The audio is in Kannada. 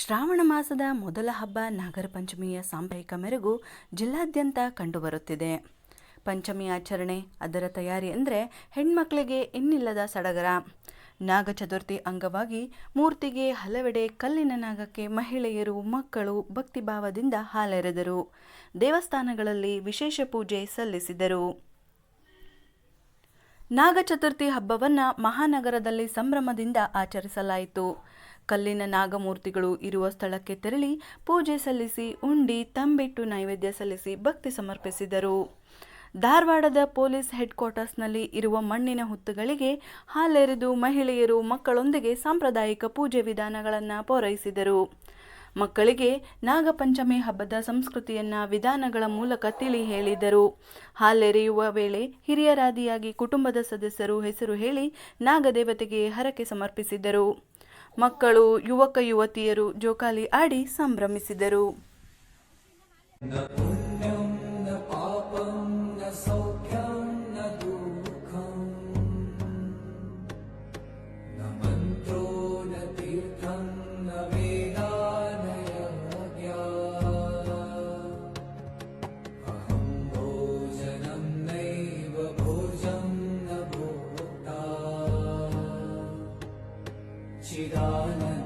ಶ್ರಾವಣ ಮಾಸದ ಮೊದಲ ಹಬ್ಬ ನಾಗರ ಪಂಚಮಿಯ ಸಾಂಪ್ರದಾಯಿಕ ಮೆರುಗು ಜಿಲ್ಲಾದ್ಯಂತ ಕಂಡುಬರುತ್ತಿದೆ. ಪಂಚಮಿ ಆಚರಣೆ ಅದರ ತಯಾರಿ ಅಂದರೆ ಹೆಣ್ಮಕ್ಕಳಿಗೆ ಇನ್ನಿಲ್ಲದ ಸಡಗರ. ನಾಗ ಚತುರ್ಥಿ ಅಂಗವಾಗಿ ಮೂರ್ತಿಗೆ ಹಲವೆಡೆ ಕಲ್ಲಿನ ನಾಗಕ್ಕೆ ಮಹಿಳೆಯರು, ಮಕ್ಕಳು ಭಕ್ತಿಭಾವದಿಂದ ಹಾಲೆರೆದರು. ದೇವಸ್ಥಾನಗಳಲ್ಲಿ ವಿಶೇಷ ಪೂಜೆ ಸಲ್ಲಿಸಿದರು. ನಾಗ ಚತುರ್ಥಿ ಹಬ್ಬವನ್ನು ಮಹಾನಗರದಲ್ಲಿ ಸಂಭ್ರಮದಿಂದ ಆಚರಿಸಲಾಯಿತು. ಕಲ್ಲಿನ ನಾಗಮೂರ್ತಿಗಳು ಇರುವ ಸ್ಥಳಕ್ಕೆ ತೆರಳಿ ಪೂಜೆ ಸಲ್ಲಿಸಿ, ಉಂಡಿ, ತಂಬಿಟ್ಟು ನೈವೇದ್ಯ ಸಲ್ಲಿಸಿ ಭಕ್ತಿ ಸಮರ್ಪಿಸಿದರು. ಧಾರವಾಡದ ಪೊಲೀಸ್ ಹೆಡ್ ಕ್ವಾರ್ಟರ್ಸ್ನಲ್ಲಿ ಇರುವ ಮಣ್ಣಿನ ಹುತ್ತುಗಳಿಗೆ ಹಾಲೆರೆದು ಮಹಿಳೆಯರು ಮಕ್ಕಳೊಂದಿಗೆ ಸಾಂಪ್ರದಾಯಿಕ ಪೂಜೆ ವಿಧಾನಗಳನ್ನು ಪೂರೈಸಿದರು. ಮಕ್ಕಳಿಗೆ ನಾಗಪಂಚಮಿ ಹಬ್ಬದ ಸಂಸ್ಕೃತಿಯನ್ನ ವಿಧಾನಗಳ ಮೂಲಕ ತಿಳಿ ಹೇಳಿದರು. ಹಾಲೆರೆಯುವ ವೇಳೆ ಹಿರಿಯರಾದಿಯಾಗಿ ಕುಟುಂಬದ ಸದಸ್ಯರು ಹೆಸರು ಹೇಳಿ ನಾಗದೇವತೆಗೆ ಹರಕೆ ಸಮರ್ಪಿಸಿದರು. ಮಕ್ಕಳು, ಯುವಕ, ಯುವತಿಯರು ಜೋಕಾಲಿ ಆಡಿ ಸಂಭ್ರಮಿಸಿದರು. 違う